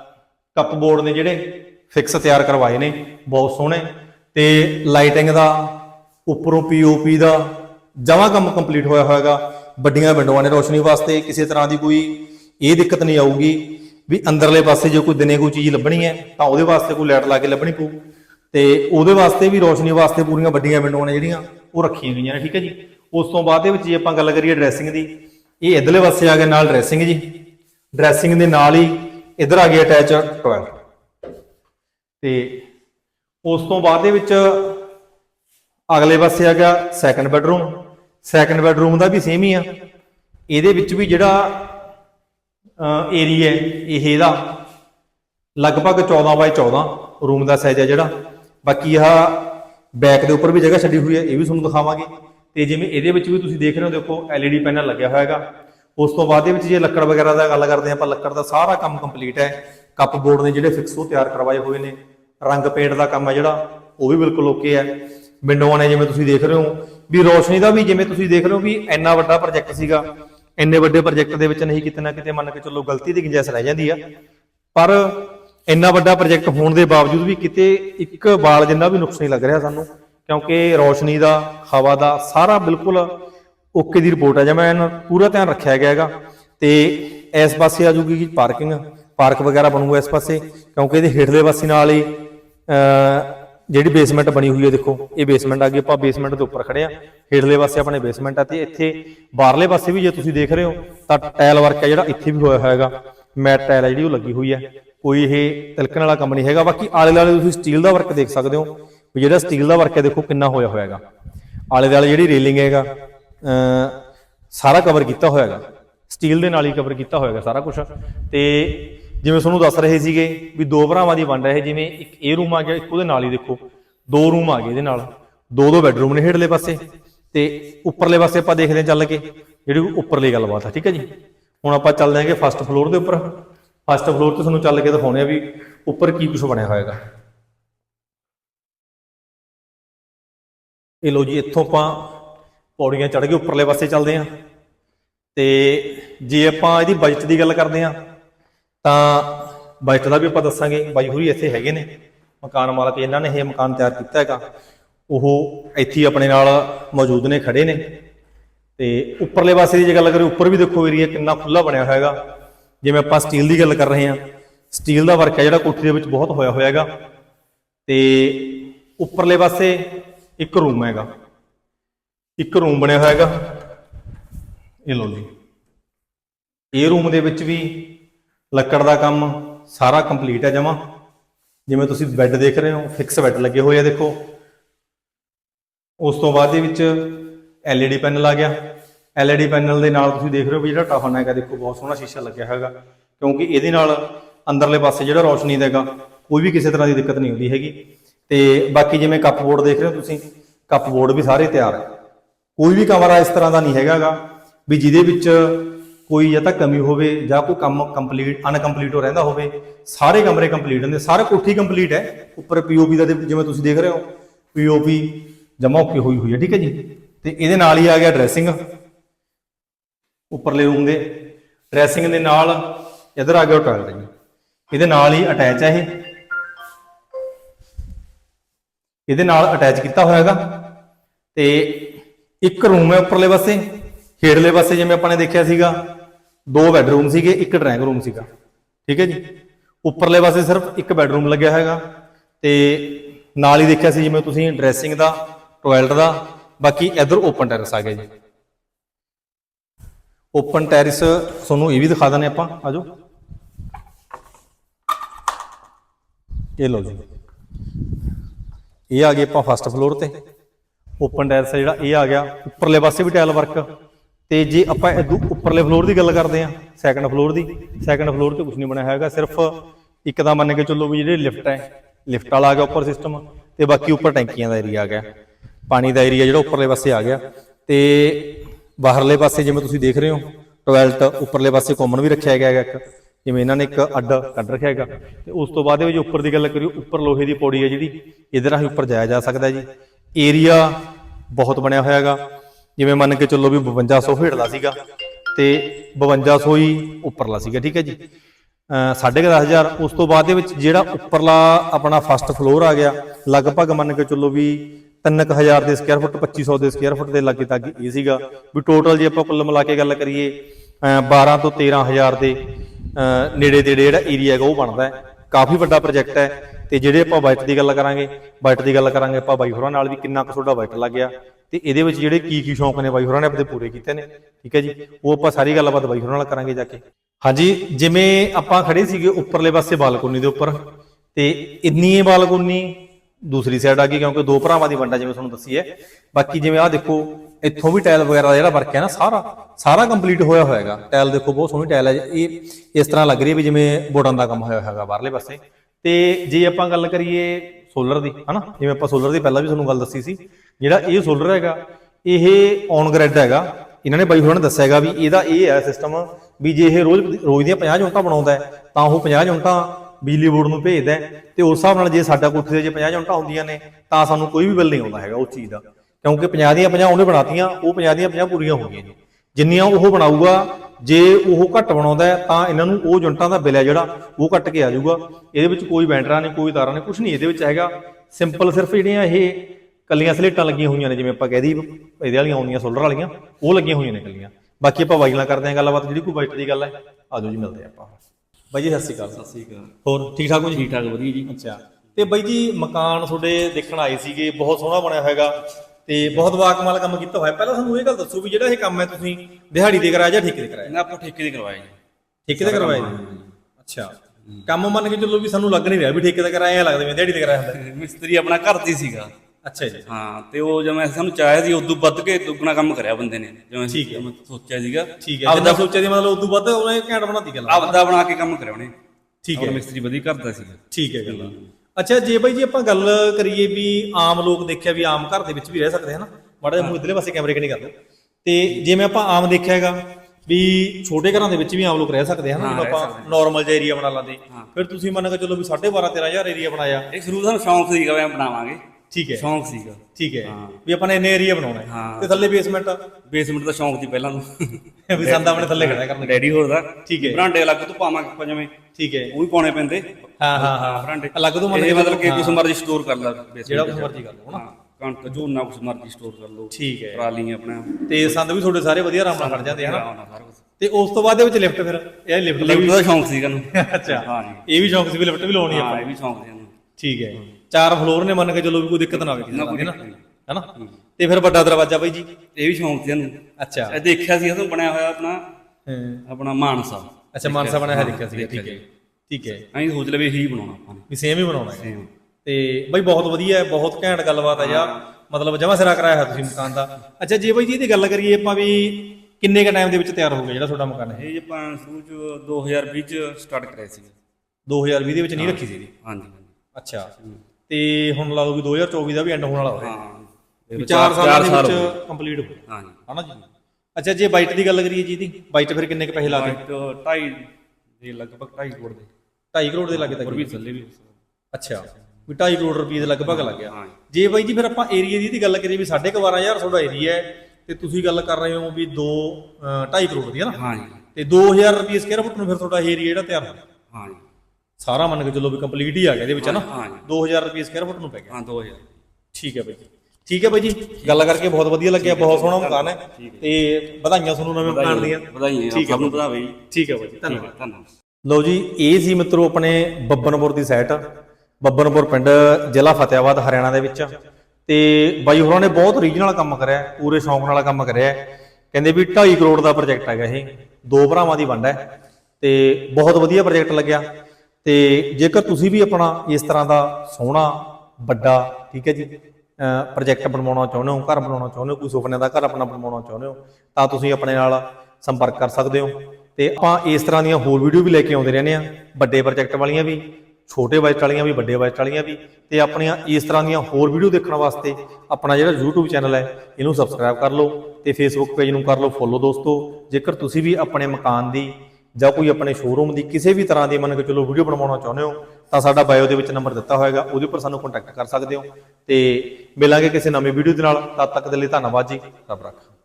ਕੱਪ ਬੋਰਡ ਨੇ ਜਿਹੜੇ ਫਿਕਸ ਤਿਆਰ ਕਰਵਾਏ ਨੇ, ਬਹੁਤ ਸੋਹਣੇ। ਤੇ ਲਾਈਟਿੰਗ ਦਾ ਉੱਪਰੋਂ ਪੀਓਪੀ ਦਾ ਜਮਾ ਕੰਮ ਕੰਪਲੀਟ ਹੋਇਆ ਹੋਇਆਗਾ। ਵੱਡੀਆਂ ਵਿੰਡੋਆਂ ਨੇ ਰੋਸ਼ਨੀ ਵਾਸਤੇ ਕਿਸੇ ਤਰ੍ਹਾਂ ਦੀ ਕੋਈ ਇਹ ਦਿੱਕਤ ਨਹੀਂ ਆਊਗੀ ਵੀ ਅੰਦਰਲੇ ਪਾਸੇ ਜੇ ਕੋਈ ਦਿਨੇ ਕੋਈ ਚੀਜ਼ ਲੱਭਣੀ ਹੈ, ਤਾਂ ਉਹਦੇ ਵਾਸਤੇ ਕੋਈ ਲਾਈਟ ਲਾ ਕੇ ਲੱਭਣੀ ਪਊ। ਤੇ ਉਹਦੇ ਵਾਸਤੇ ਵੀ ਰੋਸ਼ਨੀ ਵਾਸਤੇ ਪੂਰੀਆਂ ਵੱਡੀਆਂ ਵਿੰਡੋਆਂ ਨੇ ਜਿਹੜੀਆਂ ਉਹ ਰੱਖੀਆਂ ਗਈਆਂ ਨੇ, ਠੀਕ ਹੈ ਜੀ? ਉਸ ਤੋਂ ਬਾਅਦ ਦੇ ਵਿੱਚ ਜੇ ਆਪਾਂ ਗੱਲ ਕਰੀਏ ਡਰੈਸਿੰਗ ਦੀ, ਇਹ ਇਧਰਲੇ ਪਾਸੇ ਆ ਗਿਆ ਨਾਲ ਡਰੈਸਿੰਗ ਜੀ। ਡਰੈਸਿੰਗ ਦੇ ਨਾਲ ਹੀ ਇਧਰ ਆ ਗਿਆ ਅਟੈਚ ਟਾਇਲਟ ਤੇ ਉਸ ਤੋਂ ਬਾਅਦ ਦੇ ਵਿੱਚ ਅਗਲੇ ਪਾਸੇ ਆ ਗਿਆ ਸੈਕੰਡ ਬੈਡਰੂਮ ਸੈਕੰਡ ਬੈਡਰੂਮ ਦਾ ਵੀ ਸੇਮ ਹੀ ਆ। ਇਹਦੇ ਵਿੱਚ ਵੀ ਜਿਹੜਾ ਏਰੀਆ ਇਹ ਇਹਦਾ। ਲਗਭਗ 14 ਬਾਈ 14 ਰੂਮ ਦਾ ਸਾਈਜ਼ ਹੈ ਜਿਹੜਾ। ਬਾਕੀ ਆਹ ਬੈਕ ਦੇ ਉੱਪਰ ਵੀ ਜਗ੍ਹਾ ਛੱਡੀ ਹੋਈ ਹੈ, ਇਹ ਵੀ ਤੁਹਾਨੂੰ ਦਿਖਾਵਾਂਗੇ। ਤੇ ਜਿਵੇਂ ਇਹਦੇ ਵਿੱਚ ਵੀ ਤੁਸੀਂ ਦੇਖ ਰਹੇ ਹੋ, ਦੇਖੋ, LED ਪੈਨਲ ਲੱਗਿਆ ਹੋਇਆ ਹੈਗਾ। ਉਸ ਤੋਂ ਬਾਅਦ ਦੇ ਵਿੱਚ ਜੇ ਲੱਕੜ ਵਗੈਰਾ ਦਾ ਗੱਲ ਕਰਦੇ ਹਾਂ, ਆਪਾਂ ਲੱਕੜ ਦਾ ਸਾਰਾ ਕੰਮ ਕੰਪਲੀਟ ਹੈ। ਕੱਪ ਬੋਰਡ ਨੇ ਜਿਹੜੇ ਫਿਕਸ ਉਹ ਤਿਆਰ ਕਰਵਾਏ ਹੋਏ ਨੇ। ਰੰਗ ਪੇਂਟ ਦਾ ਕੰਮ ਹੈ ਜਿਹੜਾ, ਉਹ ਵੀ ਬਿਲਕੁਲ ਓਕੇ ਹੈ। ਵਿੰਡੋਆਂ ਨੇ ਜਿਵੇਂ ਤੁਸੀਂ ਦੇਖ ਰਹੇ ਹੋ, ਵੀ ਰੋਸ਼ਨੀ ਦਾ ਵੀ ਜਿਵੇਂ ਤੁਸੀਂ ਦੇਖ ਰਹੇ ਹੋ ਵੀ ਇੰਨਾ ਵੱਡਾ ਪ੍ਰੋਜੈਕਟ ਸੀਗਾ, ਇੰਨੇ ਵੱਡੇ ਪ੍ਰੋਜੈਕਟ ਦੇ ਵਿੱਚ ਨਹੀਂ ਕਿਤੇ ਨਾ ਕਿਤੇ ਮੰਨ ਕੇ ਚੱਲੋ ਗਲਤੀ ਦੀ ਗੁੰਜਾਇਸ਼ ਰਹਿ ਜਾਂਦੀ ਆ। ਪਰ ਇੰਨਾ ਵੱਡਾ ਪ੍ਰੋਜੈਕਟ ਹੋਣ ਦੇ ਬਾਵਜੂਦ ਵੀ ਕਿਤੇ ਇੱਕ ਵਾਲ ਜਿੰਨਾ ਵੀ ਨੁਕਸ ਨਹੀਂ ਲੱਗ ਰਿਹਾ ਸਾਨੂੰ, ਕਿਉਂਕਿ ਰੋਸ਼ਨੀ ਦਾ, ਹਵਾ ਦਾ ਸਾਰਾ ਬਿਲਕੁਲ ਓਕੇ ਦੀ ਰਿਪੋਰਟ ਹੈ ਜਿਵੇਂ ਐਨ ਪੂਰਾ ਧਿਆਨ ਰੱਖਿਆ ਗਿਆ ਹੈਗਾ, ਤੇ ਇਸ ਪਾਸੇ ਆ ਜੂਗੀ ਪਾਰਕਿੰਗ ਪਾਰਕ ਵਗੈਰਾ ਬਣੂਗਾ ਇਸ ਪਾਸੇ, ਕਿਉਂਕਿ ਇਹਦੇ ਹੇਠਲੇ ਪਾਸੇ ਨਾਲ ਹੀ ਜਿਹੜੀ ਬੇਸਮੈਂਟ ਬਣੀ ਹੋਈ ਹੈ ਦੇਖੋ, ਇਹ ਬੇਸਮੈਂਟ ਆ ਗਈ, ਆਪਾਂ ਬੇਸਮੈਂਟ ਦੇ ਉੱਪਰ ਖੜੇ ਆ। ਹੇਠਲੇ ਪਾਸੇ ਆਪਣੇ ਬੇਸਮੈਂਟ ਆ ਤੇ ਇੱਥੇ ਬਾਹਰਲੇ ਪਾਸੇ ਵੀ ਜੇ ਤੁਸੀਂ ਦੇਖ ਰਹੇ ਹੋ, ਤਾਂ ਟਾਇਲ ਵਰਕ ਹੈ ਜਿਹੜਾ ਇੱਥੇ ਵੀ ਹੋਇਆ ਹੋਇਆਗਾ। ਮੈਟ ਟਾਇਲ ਹੈ ਜਿਹੜੀ ਉਹ ਲੱਗੀ ਹੋਈ ਹੈ ਕੋਈ ਇਹ ਤਿਲਕਣ ਵਾਲਾ ਕੰਮ ਨਹੀਂ ਹੈਗਾ। ਬਾਕੀ ਆਲੇ ਦੁਆਲੇ ਤੁਸੀਂ ਸਟੀਲ ਦਾ ਵਰਕ ਦੇਖ ਸਕਦੇ ਹੋ, ਵੀ ਜਿਹੜਾ ਸਟੀਲ ਦਾ ਵਰਕ ਹੈ ਦੇਖੋ ਕਿੰਨਾ ਹੋਇਆ ਹੋਇਆਗਾ। ਆਲੇ ਦੁਆਲੇ ਜਿਹੜੀ ਰੇਲਿੰਗ ਹੈਗਾ ਸਾਰਾ ਕਵਰ ਕੀਤਾ ਹੋਇਆਗਾ। ਸਟੀਲ ਦੇ ਨਾਲ ਹੀ ਕਵਰ ਕੀਤਾ ਹੋਇਆਗਾ ਸਾਰਾ ਕੁਝ ਤੇ ਜਿਵੇਂ ਤੁਹਾਨੂੰ ਦੱਸ ਰਹੇ ਸੀਗੇ ਵੀ ਦੋ ਭਰਾਵਾਂ ਦੀ ਵੰਡ ਹੈ ਜਿਵੇਂ ਇੱਕ ਇਹ ਰੂਮ ਆ ਗਿਆ, ਇੱਕ ਉਹਦੇ ਨਾਲ ਹੀ ਦੇਖੋ। ਦੋ ਰੂਮ ਆ ਗਏ ਇਹਦੇ ਨਾਲ। ਦੋ ਦੋ ਬੈੱਡਰੂਮ ਨੇ ਹੇਠਲੇ ਪਾਸੇ ਤੇ ਉੱਪਰਲੇ ਪਾਸੇ ਆਪਾਂ ਦੇਖਦੇ ਹਾਂ ਚੱਲ ਕੇ, ਜਿਹੜੀ ਉੱਪਰਲੀ ਗੱਲਬਾਤ ਆ, ਠੀਕ ਹੈ ਜੀ? ਹੁਣ ਆਪਾਂ ਚੱਲਦੇ ਹਾਂਗੇ ਫਸਟ ਫਲੋਰ ਦੇ ਉੱਪਰ। ਫਸਟ ਫਲੋਰ ਤੇ ਤੁਹਾਨੂੰ ਚੱਲ ਕੇ ਦਿਖਾਉਣੇ ਆ ਵੀ ਉੱਪਰ ਕੀ ਕੁਝ ਬਣਿਆ ਹੋਏਗਾ ਇਹ ਲੋ ਜੀ, ਇੱਥੋਂ ਆਪਾਂ ਪੌੜੀਆਂ ਚੜ੍ਹ ਕੇ ਉੱਪਰਲੇ ਪਾਸੇ ਚੱਲਦੇ ਹਾਂ। ਤੇ ਜੇ ਆਪਾਂ ਇਹਦੀ ਬਜਟ ਦੀ ਗੱਲ ਕਰਦੇ ਹਾਂ ਤਾਂ ਬਜਟ ਦਾ ਵੀ ਆਪਾਂ ਦੱਸਾਂਗੇ, ਬਾਈ ਹੋਰੀ ਇੱਥੇ ਹੈਗੇ ਨੇ, ਮਕਾਨ ਮਾਲਕ ਇਹਨਾਂ ਨੇ ਇਹ ਮਕਾਨ ਤਿਆਰ ਕੀਤਾ ਹੈਗਾ। ਉਹ ਇੱਥੇ ਹੀ ਆਪਣੇ ਨਾਲ ਮੌਜੂਦ ਨੇ, ਖੜੇ ਨੇ। ਤੇ ਉੱਪਰਲੇ ਪਾਸੇ ਦੀ ਜੇ ਗੱਲ ਕਰੀਏ, ਉੱਪਰ ਵੀ ਦੇਖੋ ਏਰੀਆ ਕਿੰਨਾ ਖੁੱਲਾ ਬਣਿਆ ਹੋਇਆ ਹੈਗਾ। ਜਿਵੇਂ ਆਪਾਂ ਸਟੀਲ ਦੀ ਗੱਲ ਕਰ ਰਹੇ ਹਾਂ ਸਟੀਲ ਦਾ ਵਰਕ ਹੈ ਜਿਹੜਾ ਕੋਠੀ ਦੇ ਵਿੱਚ ਬਹੁਤ ਹੋਇਆ ਹੋਇਆ ਹੈਗਾ। ਤੇ ਉੱਪਰਲੇ ਪਾਸੇ ਇੱਕ ਰੂਮ ਹੈਗਾ। ਇੱਕ ਰੂਮ ਬਣਿਆ ਹੋਇਆ ਹੈਗਾ। ਇਹ ਲਓ ਜੀ। ਇਹ ਰੂਮ ਦੇ ਵਿੱਚ ਵੀ ਲੱਕੜ ਦਾ ਕੰਮ ਸਾਰਾ ਕੰਪਲੀਟ ਹੈ ਜਮਾ। ਜਿਵੇਂ ਤੁਸੀਂ ਬੈੱਡ ਦੇਖ ਰਹੇ ਹੋ, ਫਿਕਸ ਬੈੱਡ ਲੱਗੇ ਹੋਏ ਆ ਦੇਖੋ। ਉਸ ਤੋਂ ਬਾਅਦ ਦੇ ਵਿੱਚ LED ਪੈਨਲ ਆ ਗਿਆ। LED ਪੈਨਲ ਦੇ ਨਾਲ ਤੁਸੀਂ ਦੇਖ ਰਹੇ ਹੋ ਵੀ ਜਿਹੜਾ ਟਫਨ ਹੈਗਾ, ਦੇਖੋ ਬਹੁਤ ਸੋਹਣਾ ਸ਼ੀਸ਼ਾ ਲੱਗਿਆ ਹੈਗਾ। ਕਿਉਂਕਿ ਇਹਦੇ ਨਾਲ ਅੰਦਰਲੇ ਪਾਸੇ ਜਿਹੜਾ ਰੌਸ਼ਨੀ ਦਾ ਹੈਗਾ, ਕੋਈ ਵੀ ਕਿਸੇ ਤਰ੍ਹਾਂ ਦੀ ਦਿੱਕਤ ਨਹੀਂ ਹੁੰਦੀ ਹੈਗੀ। ਤੇ ਬਾਕੀ ਜਿਵੇਂ ਕੱਪ ਬੋਰਡ ਦੇਖ ਰਹੇ ਹੋ ਤੁਸੀਂ ਕੱਪ ਬੋਰਡ ਵੀ ਸਾਰੇ ਤਿਆਰ ਹੈ ਕੋਈ ਵੀ ਕਮਰਾ ਇਸ ਤਰ੍ਹਾਂ ਦਾ ਨਹੀਂ ਹੈਗਾਗਾ ਵੀ ਜਿਹਦੇ ਵਿੱਚ ਕੋਈ ਜਾਂ ਤਾਂ ਕਮੀ ਹੋਵੇ ਜਾਂ ਕੋਈ ਕੰਮ ਕੰਪਲੀਟ ਅਨਕੰਪਲੀਟ ਹੋ ਰਹਿੰਦਾ ਹੋਵੇ, ਸਾਰੇ ਕਮਰੇ ਕੰਪਲੀਟ ਹੁੰਦੇ, ਸਾਰੇ ਕੋਠੀ ਕੰਪਲੀਟ ਹੈ, ਉੱਪਰ ਪੀਓਪੀ ਦਾ ਜਿਵੇਂ ਤੁਸੀਂ ਦੇਖ ਰਹੇ ਹੋ ਪੀਓਪੀ ਜਮਾ ਓਕੇ ਹੋਈ ਹੋਈ ਹੈ, ਠੀਕ ਹੈ ਜੀ? ਤੇ ਇਹਦੇ ਨਾਲ ਹੀ ਆ ਗਿਆ ਡਰੈਸਿੰਗ ਉੱਪਰਲੇ ਰੂਮ ਦੇ ਡਰੈਸਿੰਗ ਦੇ ਨਾਲ ਇਧਰ ਆ ਗਿਆ ਟਾਇਲਟ ਜੀ। ਇਹਦੇ ਨਾਲ ਹੀ ਅਟੈਚ ਹੈ ਇਹ। ਇਹਦੇ ਨਾਲ ਅਟੈਚ ਕੀਤਾ ਹੋਇਆ ਹੈਗਾ। ਤੇ ਇੱਕ ਰੂਮ ਹੈ ਉੱਪਰਲੇ ਪਾਸੇ, ਹੇਠਲੇ ਪਾਸੇ ਜਿਵੇਂ ਆਪਾਂ ਨੇ ਦੇਖਿਆ ਸੀਗਾ। ਦੋ ਬੈੱਡਰੂਮ ਸੀਗੇ, ਇੱਕ ਡਰਾਇੰਗ ਰੂਮ ਸੀਗਾ। ਠੀਕ ਹੈ ਜੀ? ਉੱਪਰਲੇ ਪਾਸੇ ਸਿਰਫ ਇੱਕ ਬੈੱਡਰੂਮ ਲੱਗਿਆ ਹੈਗਾ ਤੇ ਨਾਲ ਹੀ ਦੇਖਿਆ ਸੀ ਜਿਵੇਂ ਤੁਸੀਂ ਡਰੈਸਿੰਗ ਦਾ ਟਾਇਲਟ ਦਾ, ਬਾਕੀ ਇਧਰ ਓਪਨ ਟੈਰਸ ਆ ਗਿਆ ਜੀ। ਓਪਨ ਟੈਰਿਸ ਤੁਹਾਨੂੰ ਇਹ ਵੀ ਦਿਖਾ ਦਿੰਦੇ ਆਪਾਂ, ਆਜੋ। ਇਹ ਲਓ ਜੀ। ਇਹ ਆ ਗਏ ਆਪਾਂ ਫਸਟ ਫਲੋਰ ਤੇ। ਓਪਨ ਟੈਰਿਸ ਜਿਹੜਾ, ਇਹ ਆ ਗਿਆ। ਉੱਪਰਲੇ ਪਾਸੇ ਵੀ ਟਾਇਲ ਵਰਕ ਤੇ ਜੇ ਆਪਾਂ ਇਦੋਂ ਉੱਪਰਲੇ ਫਲੋਰ ਦੀ ਗੱਲ ਕਰਦੇ ਆ ਸੈਕੰਡ ਫਲੋਰ ਦੀ ਸੈਕੰਡ ਫਲੋਰ ਤੇ ਕੁਝ ਨਹੀਂ ਬਣਿਆ ਹੈਗਾ, ਸਿਰਫ ਇੱਕ ਤਾਂ ਮੰਨ ਕੇ ਚੱਲੋ ਵੀ ਜਿਹੜੇ ਲਿਫਟ ਹੈ ਲਿਫਟ ਵਾਲਾ ਆ ਗਿਆ ਉੱਪਰ ਸਿਸਟਮ ਤੇ ਬਾਕੀ ਉੱਪਰ ਟੈਂਕੀਆਂ ਦਾ ਏਰੀਆ ਆ ਗਿਆ, ਪਾਣੀ ਦਾ ਏਰੀਆ ਜਿਹੜਾ ਉੱਪਰਲੇ ਪਾਸੇ ਆ ਗਿਆ ਤੇ ਬਾਹਰਲੇ ਪਾਸੇ ਜਿਵੇਂ ਤੁਸੀਂ ਦੇਖ ਰਹੇ ਹੋ ਟਾਇਲਟ ਉੱਪਰਲੇ ਪਾਸੇ ਕਾਮਨ ਵੀ ਰੱਖਿਆ ਗਿਆ ਹੈਗਾ ਇੱਕ, ਜਿਵੇਂ ਇਹਨਾਂ ਨੇ ਇੱਕ ਅੱਡ ਕੱਢ ਰੱਖਿਆ ਹੈਗਾ ਤੇ ਉਸ ਤੋਂ ਬਾਅਦ ਦੇ ਵਿੱਚ ਉੱਪਰ ਦੀ ਗੱਲ ਕਰੀਏ, ਉੱਪਰ ਲੋਹੇ ਦੀ ਪੌੜੀ ਹੈ ਜਿਹੜੀ, ਇਹਦੇ ਰਾਹੀਂ ਉੱਪਰ ਜਾਇਆ ਜਾ ਸਕਦਾ ਜੀ। ਏਰੀਆ ਬਹੁਤ ਬਣਿਆ ਹੋਇਆ ਹੈਗਾ ਜਿਵੇਂ ਮੰਨ ਕੇ ਚੱਲੋ ਵੀ 5200 ਹੇਠਲਾ ਸੀਗਾ ਤੇ 5200 ਹੀ ਉੱਪਰਲਾ ਸੀਗਾ, ਠੀਕ ਹੈ ਜੀ। ਅਹ ਸਾਢੇ ਕੁ ਦਸ ਹਜ਼ਾਰ, ਉਸ ਤੋਂ ਬਾਅਦ ਦੇ ਵਿੱਚ ਜਿਹੜਾ ਉੱਪਰਲਾ ਆਪਣਾ ਫਸਟ ਫਲੋਰ ਆ ਗਿਆ, ਲਗਭਗ ਮੰਨ ਕੇ ਚੱਲੋ ਵੀ 3000 ਦੇ ਸਕੁਅਰ ਫੁੱਟ 2500 ਦੇ ਸਕੁਅਰ ਫੁੱਟ ਦੇ ਲਾਗੇ ਤੱਕ ਇਹ ਸੀਗਾ। ਵੀ ਟੋਟਲ ਜੇ ਆਪਾਂ ਕੁੱਲ ਮਿਲਾ ਕੇ ਗੱਲ ਕਰੀਏ, ਅਹ 12 ਤੋਂ 13000 ਦੇ, ਅਹ ਨੇੜੇ ਤੇੜੇ ਜਿਹੜਾ ਏਰੀਆ ਹੈਗਾ ਉਹ ਬਣਦਾ ਹੈ। ਕਾਫੀ ਵੱਡਾ ਪ੍ਰੋਜੈਕਟ ਹੈ। ਤੇ ਜਿਹੜੇ ਆਪਾਂ ਬਜਟ ਦੀ ਗੱਲ ਕਰਾਂਗੇ ਬਜਟ ਦੀ ਗੱਲ ਕਰਾਂਗੇ, ਆਪਾਂ ਬਾਈ ਹੋਰਾਂ ਨਾਲ ਵੀ ਕਿੰਨਾ ਕੁ ਤੁਹਾਡਾ ਬਜਟ ਲੱਗ ਗਿਆ। ਤੇ ਇਹਦੇ ਵਿੱਚ ਜਿਹੜੇ ਕੀ ਕੀ ਸ਼ੌਂਕ ਨੇ ਬਾਈ ਹੋਰਾਂ ਨੇ ਆਪਣੇ ਪੂਰੇ ਕੀਤੇ ਨੇ, ਠੀਕ ਹੈ ਜੀ? ਉਹ ਆਪਾਂ ਸਾਰੀ ਗੱਲਬਾਤ ਬਾਈ ਹੋਰਾਂ ਨਾਲ ਕਰਾਂਗੇ ਜਾ ਕੇ। ਹਾਂਜੀ, ਜਿਵੇਂ ਆਪਾਂ ਖੜੇ ਸੀਗੇ ਉੱਪਰਲੇ ਪਾਸੇ ਬਾਲਕੋਨੀ ਦੇ ਉੱਪਰ, ਤੇ ਇੰਨੀ ਇਹ ਬਾਲਕੋਨੀ ਦੂਸਰੀ ਸਾਈਡ ਆ ਗਈ, ਕਿਉਂਕਿ ਦੋ ਭਰਾਵਾਂ ਦੀ ਵੰਡਾ ਜਿਵੇਂ ਤੁਹਾਨੂੰ ਦੱਸੀ ਹੈ। ਬਾਕੀ ਜਿਵੇਂ ਆਹ ਦੇਖੋ, ਇੱਥੋਂ ਵੀ ਟਾਇਲ ਵਗੈਰਾ ਦਾ ਜਿਹੜਾ ਵਰਕ ਹੈ ਨਾ, ਸਾਰਾ ਸਾਰਾ ਕੰਪਲੀਟ ਹੋਇਆ ਹੋਇਆਗਾ ਟਾਇਲ ਦੇਖੋ, ਬਹੁਤ ਸੋਹਣੀ ਟਾਇਲ ਹੈ ਇਹ ਇਸ ਤਰ੍ਹਾਂ ਲੱਗ ਰਹੀ ਹੈ ਵੀ ਜਿਵੇਂ ਬੋਰਡਾਂ ਦਾ ਕੰਮ ਹੋਇਆ ਹੈਗਾ ਬਾਹਰਲੇ ਪਾਸੇ। ਤੇ ਜੇ ਆਪਾਂ ਗੱਲ ਕਰੀਏ ਸੋਲਰ ਦੀ, ਹਨਾ? ਜਿਵੇਂ ਆਪਾਂ ਸੋਲਰ ਦੀ ਪਹਿਲਾਂ ਵੀ ਤੁਹਾਨੂੰ ਗੱਲ ਦੱਸੀ ਸੀ, ਜਿਹੜਾ ਇਹ ਸੋਲਰ ਹੈਗਾ, ਇਹ ਔਨ ਗ੍ਰਿਡ ਹੈਗਾ। ਇਹਨਾਂ ਨੇ ਬਾਈ ਹੋਰਾਂ ਨੇ ਦੱਸਿਆ ਹੈਗਾ ਵੀ ਇਹਦਾ ਇਹ ਹੈ ਸਿਸਟਮ ਵੀ ਜੇ ਇਹ ਰੋਜ਼ ਰੋਜ਼ ਦੀਆਂ 50 ਯੂਨਿਟਾਂ ਬਣਾਉਂਦਾ ਹੈ, ਤਾਂ ਉਹ 50 ਯੂਨਿਟਾਂ ਬਿਜਲੀ ਬੋਰਡ ਨੂੰ ਭੇਜਦਾ ਹੈ ਤੇ ਉਸ ਹਿਸਾਬ ਨਾਲ ਜੇ ਸਾਡਾ ਕੋਠੀ ਦੇ ਜੇ 50 ਯੂਨਿਟਾਂ ਆਉਂਦੀਆਂ ਨੇ, ਤਾਂ ਸਾਨੂੰ ਕੋਈ ਵੀ ਬਿੱਲ ਨਹੀਂ ਆਉਂਦਾ ਹੈਗਾ ਉਸ ਚੀਜ਼ ਦਾ। ਕਿਉਂਕਿ 50 ਦੀਆਂ 50 ਉਹਨੇ ਬਣਾਤੀਆਂ, ਉਹ 50 ਦੀਆਂ 50 ਪੂਰੀਆਂ ਹੋ ਗਈਆਂ ਜੀ ਜਿੰਨੀਆਂ ਉਹ ਬਣਾਊਗਾ ਜੇ ਉਹ ਘੱਟ ਬਣਾਉਂਦਾ ਤਾਂ ਇਹਨਾਂ ਨੂੰ ਉਹ ਯੂਨਿਟਾਂ ਦਾ ਬਿੱਲ ਹੈ ਜਿਹੜਾ ਉਹ ਕੱਟ ਕੇ ਆ ਜਾਊਗਾ। ਇਹਦੇ ਵਿੱਚ ਕੋਈ ਬੈਂਡਰਾਂ ਨਹੀਂ ਕੋਈ ਤਾਰਾਂ ਨਹੀਂ ਕੁਝ ਨਹੀਂ। ਇਹਦੇ ਵਿੱਚ ਹੈਗਾ ਸਿੰਪਲ ਸਿਰਫ ਜਿਹੜੀਆਂ ਇਹ ਕੱਲੀਆਂ ਸਲੇਟਾਂ ਲੱਗੀਆਂ ਹੋਈਆਂ ਨੇ ਜਿਵੇਂ ਆਪਾਂ ਕਹਿ ਦਈਏ ਇਹਦੇ ਵਾਲੀਆਂ ਆਉਂਦੀਆਂ ਸੋਲਰ ਵਾਲੀਆਂ ਉਹ ਲੱਗੀਆਂ ਹੋਈਆਂ ਨੇ ਕੱਲੀਆਂ। ਬਾਕੀ ਆਪਾਂ ਵਾਈਲਾਂ ਕਰਦੇ ਹਾਂ ਗੱਲਬਾਤ ਜਿਹੜੀ ਕੋਈ ਵਾਈਟ ਦੀ ਗੱਲ ਹੈ ਆਜੋ ਜੀ ਮਿਲਦੇ ਆਪਾਂ। ਬਾਈ ਜੀ ਸਤਿ ਸ਼੍ਰੀ ਅਕਾਲ। ਸਤਿ ਸ੍ਰੀ ਅਕਾਲ। ਹੋਰ ਠੀਕ ਠਾਕ ਹੋ ਜੀ? ਠੀਕ ਠਾਕ ਵਧੀਆ ਜੀ। ਅੱਛਾ। ਤੇ ਬਾਈ ਜੀ ਮਕਾਨ ਤੁਹਾਡੇ ਦੇਖਣ ਆਏ ਸੀਗੇ ਬਹੁਤ ਸੋਹਣਾ ਬਣਿਆ ਹੋਇਆਗਾ ਤੇ ਬਹੁਤ ਵਾਕਮਾਲ ਕੰਮ ਕੀਤਾ ਹੋਇਆ। ਪਹਿਲਾਂ ਸਾਨੂੰ ਇਹ ਗੱਲ ਦੱਸੋ ਵੀ ਜਿਹੜਾ ਇਹ ਕੰਮ ਹੈ ਤੁਸੀਂ ਦਿਹਾੜੀ ਤੇ ਕਰਾਇਆ ਜਾਂ ਠੇਕੇ ਤੇ ਕਰਾਇਆ? ਨਾ ਆਪਾਂ ਠੇਕੇ ਦੇ ਕਰਵਾਇਆ ਜੀ। ਠੇਕੇ ਤੇ ਕਰਵਾਇਆ ਜੀ? ਅੱਛਾ। ਕੰਮ ਮੰਨ ਕੇ ਚੱਲੋ ਵੀ ਸਾਨੂੰ ਲੱਗ ਨਹੀਂ ਰਿਹਾ ਵੀ ਠੇਕੇ ਤੇ ਕਰਾਇਆ ਲੱਗਦਾ ਵੀ ਦਿਹਾੜੀ ਤੇ ਕਰਾਇਆ ਹੁੰਦਾ। ਮਿਸਤਰੀ ਆਪਣਾ ਘਰ ਦੀ ਸੀਗਾ। ਅੱਛਾ ਜੀ। ਹਾਂ ਤੇ ਉਹ ਜਿਵੇਂ ਸਾਨੂੰ ਚਾਹਿਆ ਸੀ ਉਦੋਂ ਵੱਧ ਕੇ ਦੁੱਗਣਾ ਕੰਮ ਕਰਿਆ ਬੰਦੇ ਨੇ। ਜਿਵੇਂ ਠੀਕ ਜਿਵੇਂ ਸੋਚਿਆ ਸੀਗਾ। ਠੀਕ ਹੈ। ਜਿੱਦਾਂ ਸੋਚਿਆ ਦੀ ਮਤਲਬ ਉਦੋਂ ਵੱਧ ਉਹਨੇ ਘੈਂਟ ਬਣਾਤੀ ਗੱਲ। ਆਪਦਾ ਬਣਾ ਕੇ ਕੰਮ ਕਰਿਆ ਉਹਨੇ। ਠੀਕ ਹੈ। ਮਿਸਤਰੀ ਵਧੀਆ ਕਰਦਾ ਸੀਗਾ। ਠੀਕ ਹੈ ਗੱਲ। ਅੱਛਾ ਜੇ ਬਾਈ ਜੀ ਆਪਾਂ ਗੱਲ ਕਰੀਏ ਵੀ ਆਮ ਲੋਕ ਦੇਖਿਆ ਵੀ ਆਮ ਘਰ ਦੇ ਵਿੱਚ ਵੀ ਰਹਿ ਸਕਦੇ ਹਨ ਮਾੜਾ ਜਿਹਾ ਮੂੰਹ ਇਧਰਲੇ ਪਾਸੇ ਕੈਮਰੇ ਕਨੀ ਕਰ ਲਓ। ਤੇ ਜਿਵੇਂ ਆਪਾਂ ਆਮ ਦੇਖਿਆ ਹੈਗਾ ਵੀ ਛੋਟੇ ਘਰਾਂ ਦੇ ਵਿੱਚ ਵੀ ਆਮ ਲੋਕ ਰਹਿ ਸਕਦੇ ਹਨ ਜਦੋਂ ਆਪਾਂ ਨਾਰਮਲ ਜਿਹਾ ਏਰੀਆ ਬਣਾ ਲਾਂਦੇ। ਫਿਰ ਤੁਸੀਂ ਮੰਨ ਕੇ ਚੱਲੋ ਵੀ 12.5 13000 ਏਰੀਆ ਬਣਾਇਆ। ਇਹ ਸ਼ੁਰੂ ਤੋਂ ਸ਼ੌਂਕ ਸੀਗਾ ਐਂ ਬਣਾਵਾਂਗੇ। ਠੀਕ ਹੈ। ਸ਼ੌਂਕ ਸੀਗਾ। ਠੀਕ ਹੈ। ਵੀ ਆਪਾਂ ਨੇ ਇੰਨੇ ਏਰੀਆ ਬਣਾਉਣਾ ਹੈ। ਹਾਂ। ਤੇ ਥੱਲੇ ਬੇਸਮੈਂਟ ਬੇਸਮੈਂਟ ਦਾ ਸ਼ੌਂਕ ਸੀ ਪਹਿਲਾਂ ਤੋਂ। <laughs> ਵੀ ਸੰਦ ਆਪਣੇ ਥੱਲੇ ਖੜਾ ਕਰਨ ਡੈਡੀ ਹੋਰ ਦਾ। ਠੀਕ ਹੈ। ਬਰਾਂਡੇ ਅਲੱਗ ਤੋਂ ਪਾਵਾਂਗੇ ਆਪਾਂ ਜਿਵੇਂ। ਠੀਕ ਹੈ। ਉਹ ਵੀ ਪਾਉਣੇ ਪੈਂਦੇ। ਹਾਂ ਹਾਂ ਹਾਂ। ਬਰਾਂਡੇ। ਅਲੱਗ ਤੋਂ ਮੰਨ ਇਹ ਕੇ ਮਤਲਬ ਕਿ ਕੁਛ ਮਰਜ਼ੀ ਸਟੋਰ ਕਰ ਲਾ basement ਜਿਹੜਾ ਚ। ਕੁਛ ਮਰਜ਼ੀ ਕਰ ਲਓ ਹਨਾ? ਹਾਂ ਕਣਕ ਝੋਨਾ ਕੁਛ ਮਰਜ਼ੀ ਸਟੋਰ ਕਰ ਲਓ। ਠੀਕ ਹੈ। ਟਰਾਲੀਆਂ ਆਪਣਾ। ਤੇ ਸੰਦ ਵੀ ਤੁਹਾਡੇ ਸਾਰੇ ਵਧੀਆ ਆਰਾਮ ਨਾਲ ਖੜ ਜਾਂਦੇ ਹਨ? ਤੇ ਉਸ ਤੋਂ ਬਾਅਦ ਦੇ ਵਿੱਚ ਲਿਫਟ ਫਿਰ? ਇਹ ਲਿਫਟ ਲਿਫਟ ਦਾ ਸ਼ੌਂਕ ਸੀਗਾ ਨੂੰ <laughs> ਅੱਛਾ। ਹਾਂ ਜੀ। ਇਹ ਵੀ ਸ਼ੌਂਕ ਸੀ ਵੀ ਲਿਫਟ ਵੀ ਲਾਉਣੀ ਆ ਹਾਂ ਇਹ ਵੀ ਸ਼ੌਂਕ ਸੀ ਇਹਨੂੰ। ਠੀਕ ਹੈ। ਚਾਰ ਫਲੋਰ ਨੇ ਮੰਨ ਕੇ ਚੱਲੋ ਵੀ ਕੋਈ ਦਿੱਕਤ ਨਾ ਆਵੇ ਕਿਸੇ ਨਾਲ ਨਾ? ਹੈਨਾ ਤੇ ਫਿਰ ਵੱਡਾ ਦਰਵਾਜ਼ਾ ਬਾਈ ਜੀ? ਇਹ ਵੀ ਸ਼ੌਂਕ ਸੀ ਇਹਨੂੰ ਅੱਛਾ। ਇਹ ਦੇਖਿਆ ਸੀ ਇਹਨੂੰ ਬਣਿਆ ਹੋਇਆ ਆਪਣਾ। ਆਪਣਾ ਮਾਨਸਾ। ਅੱਛਾ ਮਾਨਸਾ ਬਣਿਆ ਹੈ ਦੇਖਿਆ ਸੀ ਠੀਕ ਹੈ ਠੀਕ ਹੈ। ਐਂ ਸੋਚ ਲਵੇ ਇਹੀ ਬਣਾਉਣਾ ਆਪਾਂ ਨੇ। ਵੀ ਸੇਮ ਹੀ ਬਣਾਉਣਾ ਹੈ। ਤੇ ਬਾਈ ਬਹੁਤ ਵਧੀਆ ਬਹੁਤ ਘੈਂਟ ਗੱਲਬਾਤ ਹੈ ਯਾਰ। ਮਤਲਬ ਜਮਾ ਸਿਰਾ ਕਰਾਇਆ ਹੈ ਤੁਸੀਂ ਮਕਾਨ ਦਾ। ਅੱਛਾ ਜੇ ਬਾਈ ਜੀ ਇਹਦੀ ਗੱਲ ਕਰੀਏ ਆਪਾਂ ਵੀ ਕਿੰਨੇ ਕ ਟਾਈਮ ਦੇ ਵਿੱਚ ਤਿਆਰ ਹੋ ਗਿਆ ਜਿਹੜਾ ਤੁਹਾਡਾ ਮਕਾਨ ਹੈ? ਇਹ ਆਪਾਂ ਸ਼ੁਰੂ ਚ 2020 ਚ ਸਟਾਰਟ ਕਰਿਆ ਸੀ। 2020 ਦੇ ਵਿੱਚ ਨਹੀਂ ਰੱਖੀ ਸੀ ਇਹਦੀ? ਹਾਂਜੀ। ਅੱਛਾ। ਤੇ ਹੁਣ ਲਾ ਲਓ ਵੀ 2024 ਦਾ ਵੀ ਐਂਡ ਹੋਣ ਵਾਲਾ ਹੋਇਆ। ਹਾਂ। ਵੀ 4 ਸਾਲਾਂ ਦੇ ਹੋ ਵਿੱਚ ਕੰਪਲੀਟ ਹੋ ਗਿਆ ਹਾਂਜੀ ਹਨਾ ਜੀ? ਅੱਛਾ ਜੇ ਬਾਈਟ ਦੀ ਗੱਲ ਕਰੀਏ ਜੀ ਇਹਦੀ ਬਾਈਟ ਫਿਰ ਕਿੰਨੇ ਕ ਪੈਸੇ ਬਾਈਟ ਢਾਈ ਦੇ ਲਗਭਗ 2.5 ਕਰੋੜ ਦੇ। 2.5 ਕਰੋੜ ਦੇ ਲੱਗੇ ਤੱਕ ਵੀ ਥੱਲੇ ਵੀ ਅੱਛਾ ਵੀ 2.5 ਕਰੋੜ ਰੁਪਏ ਦੇ ਲਗਭਗ ਲੱਗ ਗਿਆ। ਹਾਂ ਜੇ। ਬਾਈ ਜੀ ਫਿਰ ਆਪਾਂ ਏਰੀਆ ਦੀ ਇਹਦੀ ਗੱਲ ਕਰੀਏ ਵੀ 12500 ਤੁਹਾਡਾ ਏਰੀਆ ਹੈ ਤੇ ਤੁਸੀਂ ਗੱਲ ਕਰ ਰਹੇ ਹੋ ਵੀ 2 2.5 ਕਰੋੜ ਦੀ ਹੈ ਨਾ ਹਾਂਜੀ ਤੇ 2000 ਰੁਪਏ ਸਕੁਅਰ ਫੁੱਟ ਨੂੰ ਫਿਰ ਤੁਹਾਡਾ ਏਰੀਆ ਜਿਹੜਾ ਤਿਆਰ ਹੋ ਗਿਆ। ਹਾਂਜੀ ਸਾਰਾ ਮੰਨ ਕੇ ਚੱਲੋ ਵੀ ਕੰਪਲੀਟ ਹੀ ਆ ਗਿਆ ਇਹਦੇ ਵਿੱਚ ਨਾ? ਹਾਂਜੀ 2000 ਰੁਪਏ ਸਕੁਅਰ ਫੁੱਟ ਨੂੰ ਪੈ ਗਿਆ। ਹਾਂ 2000 ਠੀਕ ਹੈ ਬਾਈ ਜੀ। ਠੀਕ ਹੈ ਬਾਈ ਜੀ। ਗੱਲ ਕਰਕੇ ਬਹੁਤ ਵਧੀਆ ਲੱਗਿਆ ਬਹੁਤ ਸੋਹਣਾ ਮਕਾਨ ਹੈ। ਤੇ ਵਧਾਈਆਂ ਤੁਹਾਨੂੰ ਨਵੇਂ ਮਕਾਨ ਦੀਆਂ। ਵਧਾਈਆਂ ਸਭ ਨੂੰ ਵਧਾਵੇ ਜੀ। ਠੀਕ ਹੈ ਬਾਈ ਜੀ। ਧੰਨਵਾਦ। ਧੰਨਵਾਦ। ਲਓ ਜੀ ਇਹ ਸੀ ਮਿੱਤਰੋ ਆਪਣੇ ਬੱਬਨਪੁਰ ਦੀ ਸਾਈਟ ਬੱਬਨਪੁਰ ਪਿੰਡ ਜ਼ਿਲ੍ਹਾ ਫਤਿਆਬਾਦ ਹਰਿਆਣਾ ਦੇ ਵਿੱਚ। ਤੇ ਬਾਈ ਹੋਰਾਂ ਨੇ ਬਹੁਤ ਰੀਜਨਲ ਕੰਮ ਕਰਿਆ ਪੂਰੇ ਸ਼ੌਂਕ ਨਾਲ ਕੰਮ ਕਰਿਆ ਕਹਿੰਦੇ ਵੀ 2.5 ਕਰੋੜ ਦਾ ਪ੍ਰੋਜੈਕਟ ਹੈਗਾ ਇਹ। ਦੋ ਭਰਾਵਾਂ ਦੀ ਵੰਡ ਹੈ। ਤੇ ਬਹੁਤ ਵਧੀਆ ਪ੍ਰੋਜੈਕਟ ਲੱਗਿਆ। ਤੇ ਜੇਕਰ ਤੁਸੀਂ ਵੀ ਆਪਣਾ ਇਸ ਤਰ੍ਹਾਂ ਦਾ ਸੋਹਣਾ, ਵੱਡਾ, ਠੀਕ ਹੈ ਜੀ ਪ੍ਰੋਜੈਕਟ ਬਣਵਾਉਣਾ ਚਾਹੁੰਦੇ ਹੋ, ਘਰ ਬਣਾਉਣਾ ਚਾਹੁੰਦੇ ਹੋ, ਕੋਈ ਸੁਪਨਿਆਂ ਦਾ ਘਰ ਆਪਣਾ ਬਣਵਾਉਣਾ ਚਾਹੁੰਦੇ ਹੋ, ਤਾਂ ਤੁਸੀਂ ਆਪਣੇ ਨਾਲ ਸੰਪਰਕ ਕਰ ਸਕਦੇ ਹੋ। ਤੇ ਆਪਾਂ ਇਸ ਤਰ੍ਹਾਂ ਦੀਆਂ ਹੋਰ ਵੀਡੀਓ ਵੀ ਲੈ ਕੇ ਆਉਂਦੇ ਰਹਿੰਦੇ ਆ ਵੱਡੇ ਪ੍ਰੋਜੈਕਟ ਵਾਲੀਆਂ ਵੀ, ਛੋਟੇ ਬਜਟ ਵਾਲੀਆਂ ਵੀ, ਵੱਡੇ ਬਜਟ ਵਾਲੀਆਂ ਵੀ, ਤੇ ਆਪਣੀਆਂ ਇਸ ਤਰ੍ਹਾਂ ਦੀਆਂ ਹੋਰ ਵੀਡੀਓ ਦੇਖਣ ਵਾਸਤੇ ਆਪਣਾ ਜਿਹੜਾ YouTube ਚੈਨਲ ਹੈ, ਇਹਨੂੰ ਸਬਸਕ੍ਰਾਈਬ ਕਰ ਲਓ ਤੇ Facebook ਪੇਜ ਨੂੰ ਕਰ ਲਓ ਫੋਲੋ ਦੋਸਤੋ। ਜੇਕਰ ਤੁਸੀਂ ਵੀ ਆਪਣੇ ਮਕਾਨ ਦੀ ਜਾਂ ਕੋਈ ਆਪਣੇ ਸ਼ੋਰੂਮ ਦੀ ਕਿਸੇ ਵੀ ਤਰ੍ਹਾਂ ਦੀ ਮੰਨ ਕੇ ਚਲੋ ਵੀਡੀਓ ਬਣਵਾਉਣਾ ਚਾਹੁੰਦੇ ਹੋ, ਤਾਂ ਸਾਡਾ ਬਾਇਓ ਦੇ ਵਿੱਚ ਨੰਬਰ ਦਿੱਤਾ ਹੋਏਗਾ, ਉਹਦੇ ਉੱਪਰ ਸਾਨੂੰ ਕੰਟੈਕਟ ਕਰ ਸਕਦੇ ਹੋ ਤੇ ਮਿਲਾਂਗੇ ਕਿਸੇ ਨਵੀਂ ਵੀਡੀਓ ਦੇ ਨਾਲ, ਤਦ ਤੱਕ ਦੇ ਲਈ ਧੰਨਵਾਦ ਜੀ, ਰੱਬ ਰੱਖਾ।